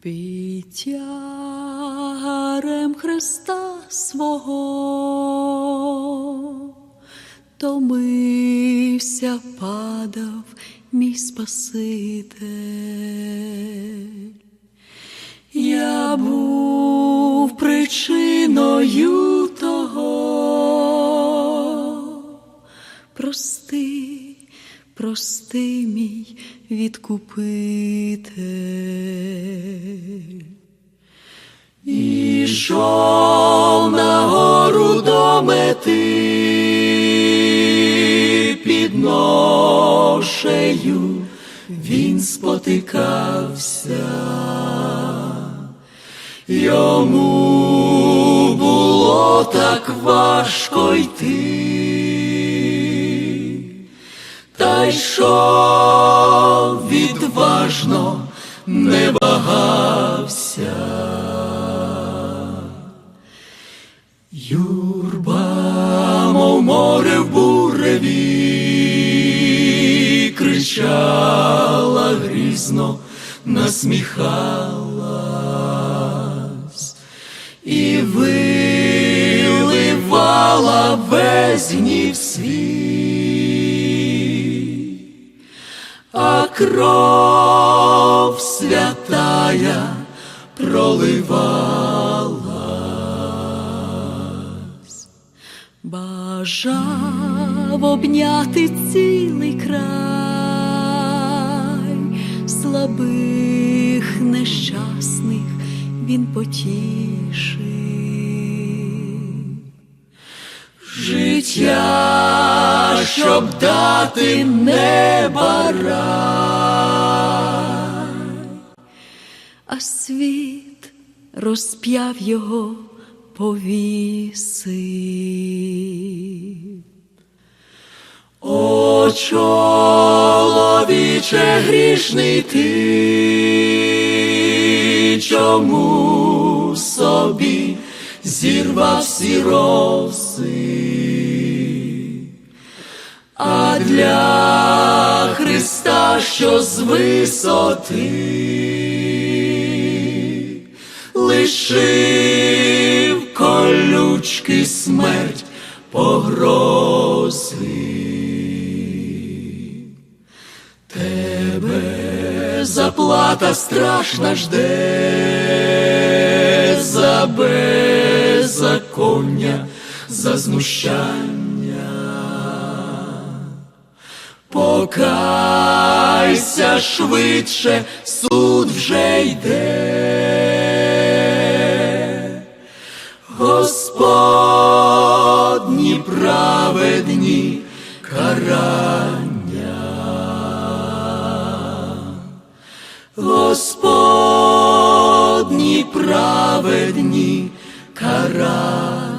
Під Христа свого томився, падав мій Спаситель. Я був причиною того. Прости, прости, мій відкупитель. Ішов на гору до мети під ношею він спотикався. Йому було так важко йти, йшов відважно, не вагався. Юрба, мов море в буреві, кричала грізно, насміхалась і виливала весь гнів свій, кров святая проливалась, бажав обняти цілий край, слабих нещасних він потішив. Життя, щоб дати неба а світ розп'яв його повісив. О, чоловіче грішний ти, чому собі зірвав всі роси? А для Христа, що з висоти лишив колючки смерть погрози. Тебе заплата страшна жде за беззаконня, за знущання. Покайся швидше, суд вже йде. Господні праведні карання. Господні праведні карання.